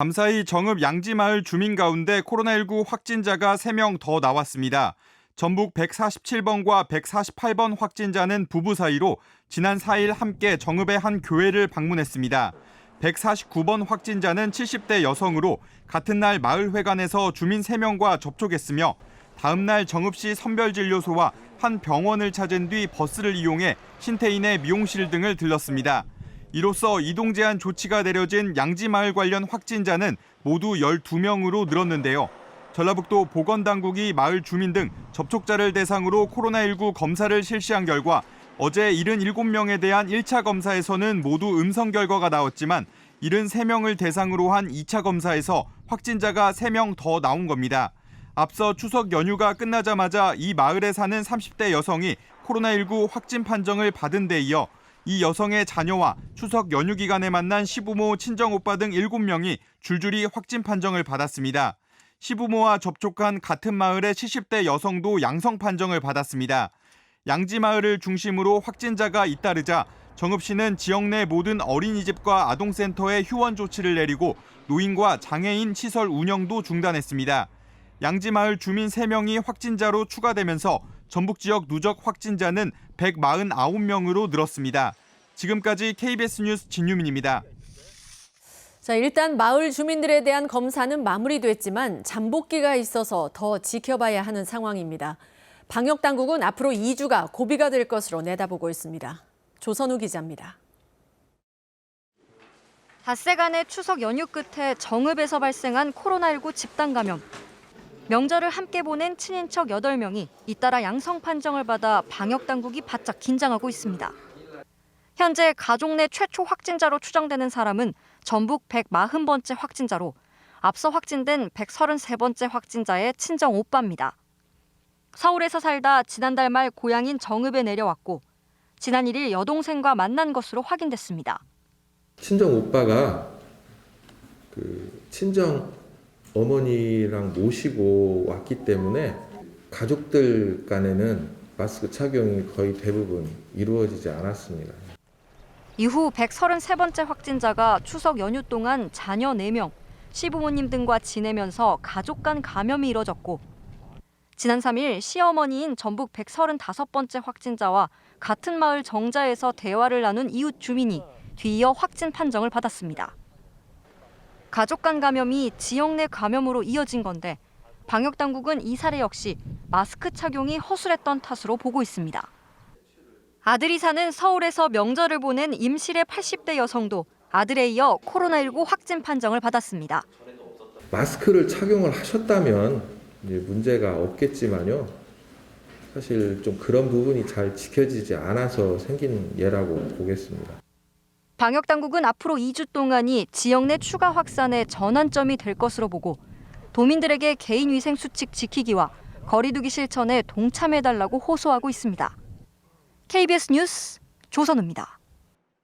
밤사이 정읍 양지마을 주민 가운데 코로나19 확진자가 3명 더 나왔습니다. 전북 147번과 148번 확진자는 부부 사이로 지난 4일 함께 정읍의 한 교회를 방문했습니다. 149번 확진자는 70대 여성으로 같은 날 마을회관에서 주민 3명과 접촉했으며 다음 날 정읍시 선별진료소와 한 병원을 찾은 뒤 버스를 이용해 신태인의 미용실 등을 들렀습니다. 이로써 이동 제한 조치가 내려진 양지마을 관련 확진자는 모두 12명으로 늘었는데요. 전라북도 보건당국이 마을 주민 등 접촉자를 대상으로 코로나19 검사를 실시한 결과 어제 77명에 대한 1차 검사에서는 모두 음성 결과가 나왔지만 73명을 대상으로 한 2차 검사에서 확진자가 3명 더 나온 겁니다. 앞서 추석 연휴가 끝나자마자 이 마을에 사는 30대 여성이 코로나19 확진 판정을 받은 데 이어 이 여성의 자녀와 추석 연휴 기간에 만난 시부모, 친정오빠 등 7명이 줄줄이 확진 판정을 받았습니다. 시부모와 접촉한 같은 마을의 70대 여성도 양성 판정을 받았습니다. 양지 마을을 중심으로 확진자가 잇따르자 정읍 시는 지역 내 모든 어린이집과 아동센터에 휴원 조치를 내리고 노인과 장애인 시설 운영도 중단했습니다. 양지 마을 주민 3명이 확진자로 추가되면서 전북 지역 누적 확진자는 149명으로 늘었습니다. 지금까지 KBS 뉴스 진유민입니다. 자, 일단 마을 주민들에 대한 검사는 마무리됐지만 잠복기가 있어서 더 지켜봐야 하는 상황입니다. 방역 당국은 앞으로 2주가 고비가 될 것으로 내다보고 있습니다. 조선우 기자입니다. 닷새간의 추석 연휴 끝에 정읍에서 발생한 코로나19 집단 감염. 명절을 함께 보낸 친인척 8명이 잇따라 양성 판정을 받아 방역 당국이 바짝 긴장하고 있습니다. 현재 가족 내 최초 확진자로 추정되는 사람은 전북 140번째 확진자로 앞서 확진된 133번째 확진자의 친정 오빠입니다. 서울에서 살다 지난달 말 고향인 정읍에 내려왔고 지난 1일 여동생과 만난 것으로 확인됐습니다. 친정 오빠가 그 친정 어머니랑 모시고 왔기 때문에 가족들 간에는 마스크 착용이 거의 대부분 이루어지지 않았습니다. 이후 133번째 확진자가 추석 연휴 동안 자녀 4명, 시부모님 등과 지내면서 가족 간 감염이 이뤄졌고 지난 3일 시어머니인 전북 135번째 확진자와 같은 마을 정자에서 대화를 나눈 이웃 주민이 뒤이어 확진 판정을 받았습니다. 가족 간 감염이 지역 내 감염으로 이어진 건데 방역 당국은 이 사례 역시 마스크 착용이 허술했던 탓으로 보고 있습니다. 아들이 사는 서울에서 명절을 보낸 임실의 80대 여성도 아들에 이어 코로나19 확진 판정을 받았습니다. 마스크를 착용을 하셨다면 문제가 없겠지만요. 사실 좀 그런 부분이 잘 지켜지지 않아서 생긴 예라고 보겠습니다. 방역 당국은 앞으로 2주 동안이 지역 내 추가 확산의 전환점이 될 것으로 보고 도민들에게 개인 위생 수칙 지키기와 거리두기 실천에 동참해 달라고 호소하고 있습니다. KBS 뉴스 조선우입니다.